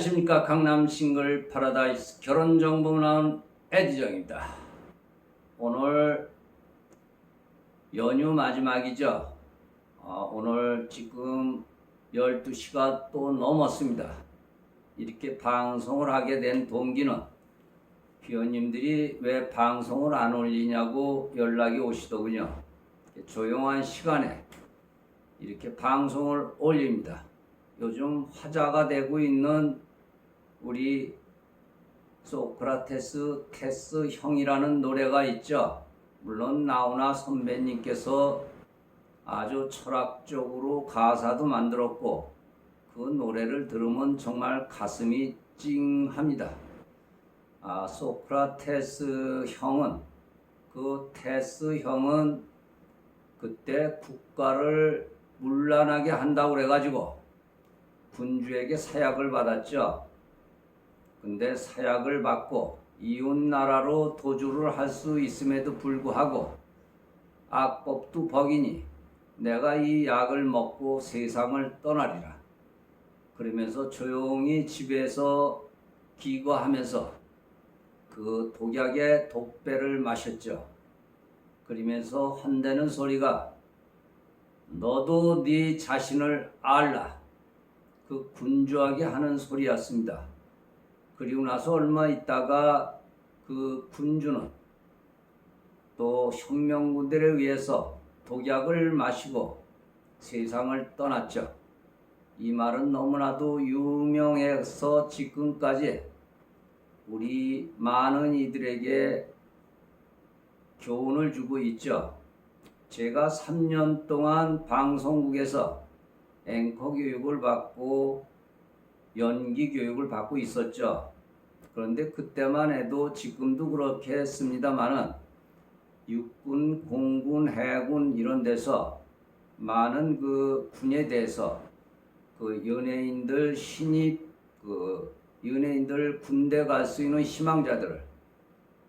안녕하십니까 강남 싱글 파라다이스 결혼 정보 나온 에디정입니다. 오늘 연휴 마지막이죠. 어, 오늘 지금 12시가 또 넘었습니다. 이렇게 방송을 하게 된 동기는 회원님들이 왜 방송을 안 올리냐고 연락이 오시더군요. 조용한 시간에 이렇게 방송을 올립니다. 요즘 화제가 되고 있는 우리 소크라테스 테스 형이라는 노래가 있죠. 물론 나훈아 선배님께서 아주 철학적으로 가사도 만들었고 그 노래를 들으면 정말 가슴이 찡합니다. 아, 소크라테스 형은 그 테스 형은 그때 국가를 문란하게 한다고 그래가지고 군주에게 사약을 받았죠. 근데 사약을 받고 이웃 나라로 도주를 할 수 있음에도 불구하고 악법도 버기니 내가 이 약을 먹고 세상을 떠나리라. 그러면서 조용히 집에서 기거하면서 그 독약의 독배를 마셨죠. 그러면서 헌대는 소리가 너도 네 자신을 알라. 그 군주하게 하는 소리였습니다. 그리고 나서 얼마 있다가 그 군주는 또 혁명군들에 의해서 독약을 마시고 세상을 떠났죠. 이 말은 너무나도 유명해서 지금까지 우리 많은 이들에게 교훈을 주고 있죠. 제가 3년 동안 방송국에서 앵커 교육을 받고 연기 교육을 받고 있었죠. 그런데 그때만 해도 지금도 그렇게 했습니다만은 육군, 공군, 해군 이런 데서 많은 그 군에 대해서 그 연예인들 신입 그 연예인들 군대 갈 수 있는 희망자들을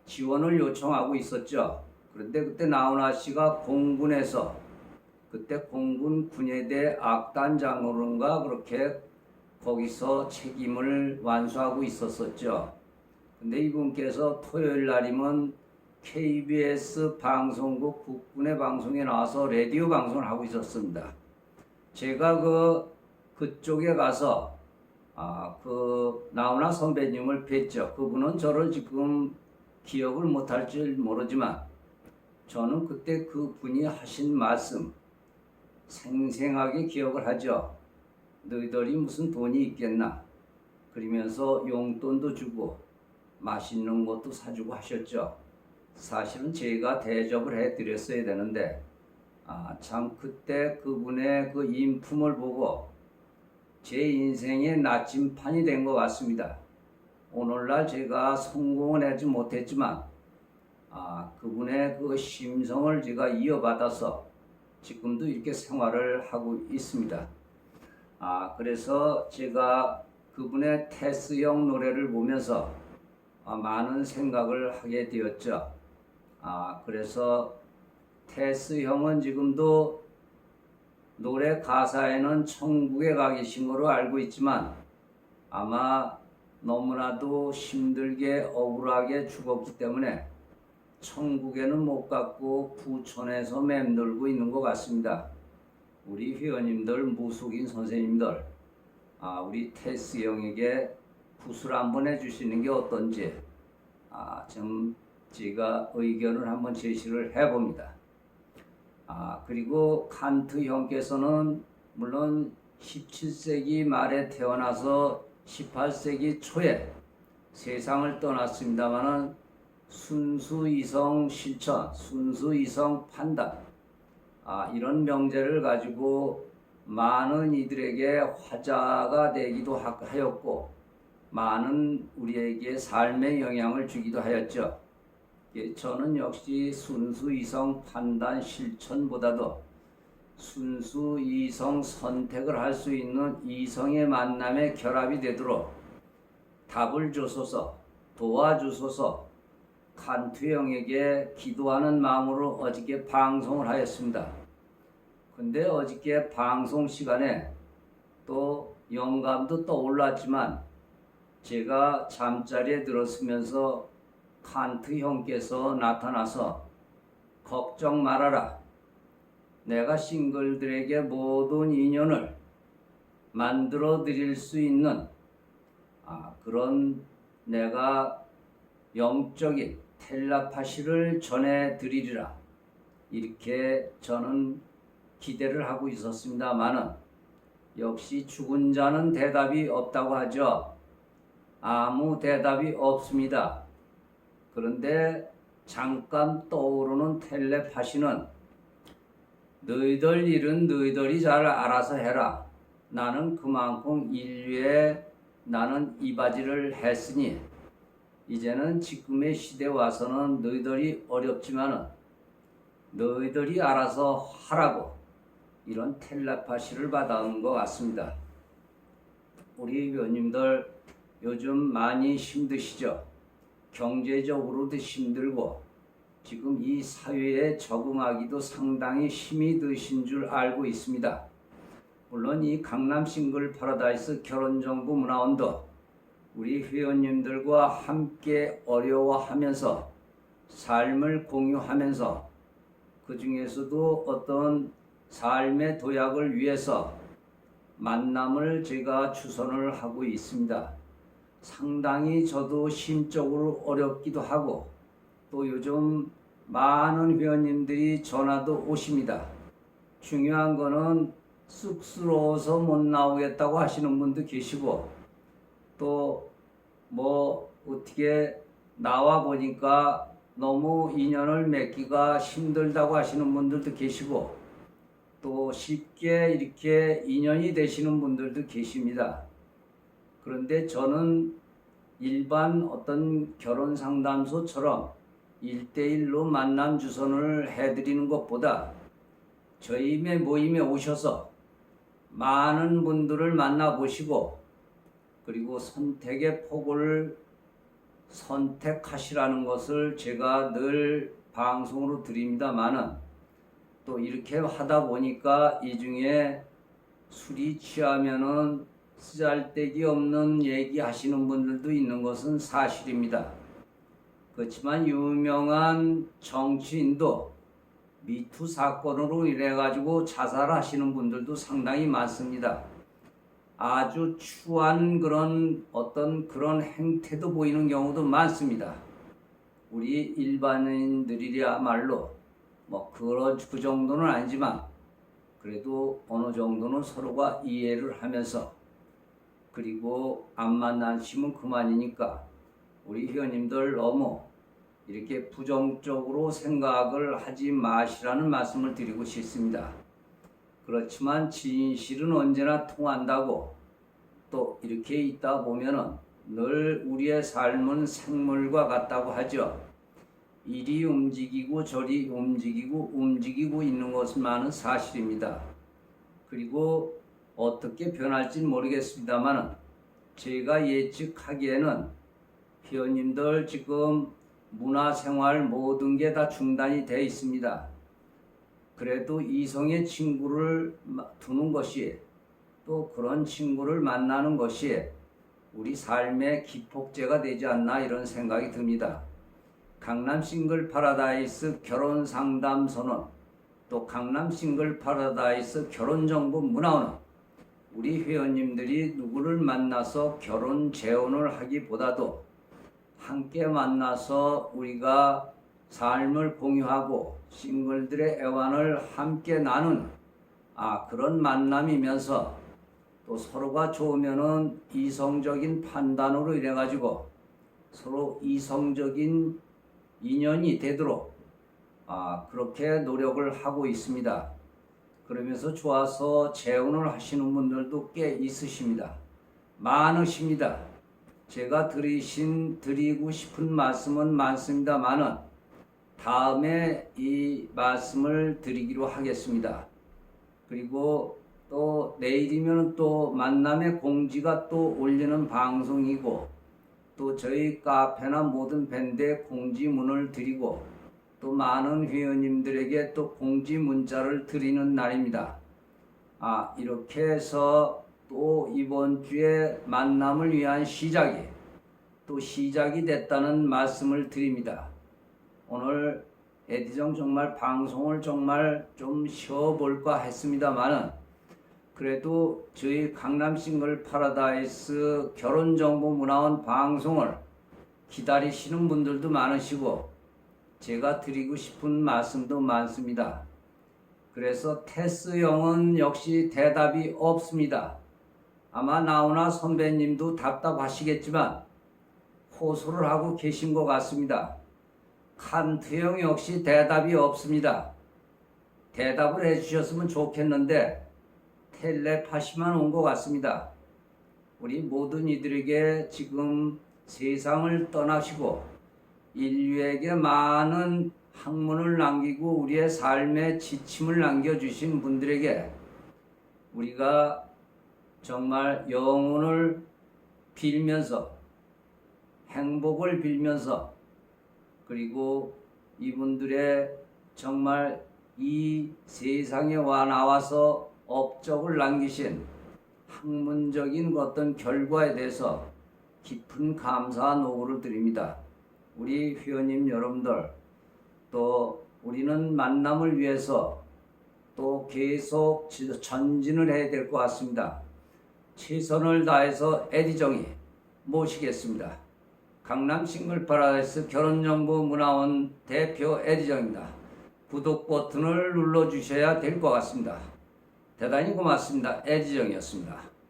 지원을 요청하고 있었죠. 그런데 그때 나훈아 씨가 공군에서 그때 공군 군예대 악단장으로인가 그렇게 거기서 책임을 완수하고 있었었죠. 근데 이분께서 토요일 날이면 KBS 방송국 국군의 방송에 나와서 라디오 방송을 하고 있었습니다. 제가 그 그쪽에 가서 아, 그 나훈아 선배님을 뵀죠. 그분은 저를 지금 기억을 못할지 모르지만 저는 그때 그 분이 하신 말씀 생생하게 기억을 하죠. 너희들이 무슨 돈이 있겠나? 그러면서 용돈도 주고 맛있는 것도 사주고 하셨죠. 사실은 제가 대접을 해드렸어야 되는데 아, 참 그때 그분의 그 인품을 보고 제 인생의 나침판이 된 것 같습니다. 오늘날 제가 성공을 하지 못했지만 아, 그분의 그 심성을 제가 이어받아서 지금도 이렇게 생활을 하고 있습니다. 아, 그래서 제가 그분의 테스형 노래를 보면서 아, 많은 생각을 하게 되었죠. 아, 그래서 테스 형은 지금도 노래 가사에는 천국에 가 계신 거로 알고 있지만 아마 너무나도 힘들게 억울하게 죽었기 때문에 천국에는 못 갔고 부천에서 맴돌고 있는 것 같습니다. 우리 회원님들, 무속인 선생님들, 아, 우리 테스 형에게 구슬 한번 해주시는 게 어떤지 아, 좀 제가 의견을 한번 제시를 해봅니다. 아, 그리고 칸트 형께서는 물론 17세기 말에 태어나서 18세기 초에 세상을 떠났습니다마는 순수 이성 실천, 순수 이성 판단, 아, 이런 명제를 가지고 많은 이들에게 화자가 되기도 하- 하였고, 많은 우리에게 삶의 영향을 주기도 하였죠. 예, 저는 역시 순수 이성 판단 실천보다도 순수 이성 선택을 할 수 있는 이성의 만남의 결합이 되도록 답을 주소서 도와주소서 칸트 형에게 기도하는 마음으로 어저께 방송을 하였습니다. 근데 어저께 방송 시간에 또 영감도 떠올랐지만 제가 잠자리에 들었으면서 칸트 형께서 나타나서 걱정 말아라. 내가 싱글들에게 모든 인연을 만들어 드릴 수 있는 아, 그런 내가 영적인 텔라파시를 전해 드리리라. 이렇게 저는 기대를 하고 있었습니다만은 역시 죽은 자는 대답이 없다고 하죠. 아무 대답이 없습니다. 그런데 잠깐 떠오르는 텔레파시는 너희들 일은 너희들이 잘 알아서 해라. 나는 그만큼 인류에 나는 이바지를 했으니 이제는 지금의 시대 와서는 너희들이 어렵지만은 너희들이 알아서 하라고 이런 텔레파시를 받아온 것 같습니다. 우리 위원님들 요즘 많이 힘드시죠? 경제적으로도 힘들고 지금 이 사회에 적응하기도 상당히 힘이 드신 줄 알고 있습니다. 물론 이 강남 싱글 파라다이스 결혼정보 문화원도 우리 회원님들과 함께 어려워하면서 삶을 공유하면서 그 중에서도 어떤 삶의 도약을 위해서 만남을 제가 추선을 하고 있습니다. 상당히 저도 심적으로 어렵기도 하고 또 요즘 많은 회원님들이 전화도 오십니다. 중요한 거는 쑥스러워서 못 나오겠다고 하시는 분도 계시고 또 뭐 어떻게 나와 보니까 너무 인연을 맺기가 힘들다고 하시는 분들도 계시고 또 쉽게 이렇게 인연이 되시는 분들도 계십니다. 그런데 저는 일반 어떤 결혼 상담소처럼 일대일로 만남 주선을 해드리는 것보다 저희 모임에 오셔서 많은 분들을 만나보시고 그리고 선택의 폭을 선택하시라는 것을 제가 늘 방송으로 드립니다만은 또 이렇게 하다 보니까 이 중에 술이 취하면은 쓰잘데기 없는 얘기 하시는 분들도 있는 것은 사실입니다. 그렇지만 유명한 정치인도 미투 사건으로 인해 가지고 자살하시는 분들도 상당히 많습니다. 아주 추한 그런 어떤 그런 행태도 보이는 경우도 많습니다. 우리 일반인들이야말로 뭐 그런 그 정도는 아니지만 그래도 어느 정도는 서로가 이해를 하면서 그리고 안 만나시면 그만이니까 우리 회원님들 너무 이렇게 부정적으로 생각을 하지 마시라는 말씀을 드리고 싶습니다. 그렇지만 진실은 언제나 통한다고 또 이렇게 있다 보면은 늘 우리의 삶은 생물과 같다고 하죠. 이리 움직이고 저리 움직이고 움직이고 있는 것만은 사실입니다. 그리고 어떻게 변할지 모르겠습니다만 제가 예측하기에는 회원님들 지금 문화생활 모든 게 다 중단이 돼 있습니다. 그래도 이성의 친구를 두는 것이 또 그런 친구를 만나는 것이 우리 삶의 기폭제가 되지 않나 이런 생각이 듭니다. 강남 싱글 파라다이스 결혼 상담소는 또 강남 싱글 파라다이스 결혼 정보 문화원은 우리 회원님들이 누구를 만나서 결혼 재혼을 하기보다도 함께 만나서 우리가 삶을 공유하고 싱글들의 애환을 함께 나눈 아 그런 만남이면서 또 서로가 좋으면은 이성적인 판단으로 인해 가지고 서로 이성적인 인연이 되도록 아 그렇게 노력을 하고 있습니다. 그러면서 좋아서 재혼을 하시는 분들도 꽤 있으십니다. 많으십니다. 제가 드리신 드리고 싶은 말씀은 많습니다만은 다음에 이 말씀을 드리기로 하겠습니다. 그리고 또 내일이면 또 만남의 공지가 또 올리는 방송이고 또 저희 카페나 모든 밴드에 공지 문을 드리고 또 많은 회원님들에게 또 공지 문자를 드리는 날입니다. 아, 이렇게 해서 또 이번 주에 만남을 위한 시작이 또 시작이 됐다는 말씀을 드립니다. 오늘 에디정 정말 방송을 정말 좀 쉬어볼까 했습니다만은 그래도 저희 강남 싱글 파라다이스 결혼정보 문화원 방송을 기다리시는 분들도 많으시고 제가 드리고 싶은 말씀도 많습니다. 그래서 테스 형은 역시 대답이 없습니다. 아마 나오나 선배님도 답답하시겠지만 호소를 하고 계신 것 같습니다. 칸트 형 역시 대답이 없습니다. 대답을 해주셨으면 좋겠는데 텔레파시만 온 것 같습니다. 우리 모든 이들에게 지금 세상을 떠나시고 인류에게 많은 학문을 남기고 우리의 삶에 지침을 남겨주신 분들에게 우리가 정말 영혼을 빌면서 행복을 빌면서 그리고 이분들의 정말 이 세상에 와 나와서 업적을 남기신 학문적인 어떤 결과에 대해서 깊은 감사 노고를 드립니다. 우리 회원님 여러분들 또 우리는 만남을 위해서 또 계속 지- 전진을 해야 될 것 같습니다. 최선을 다해서 에디정이 모시겠습니다. 강남 싱글 파라다이스 결혼정보 문화원 대표 에디정입니다. 구독 버튼을 눌러주셔야 될 것 같습니다. 대단히 고맙습니다. 에디정이었습니다.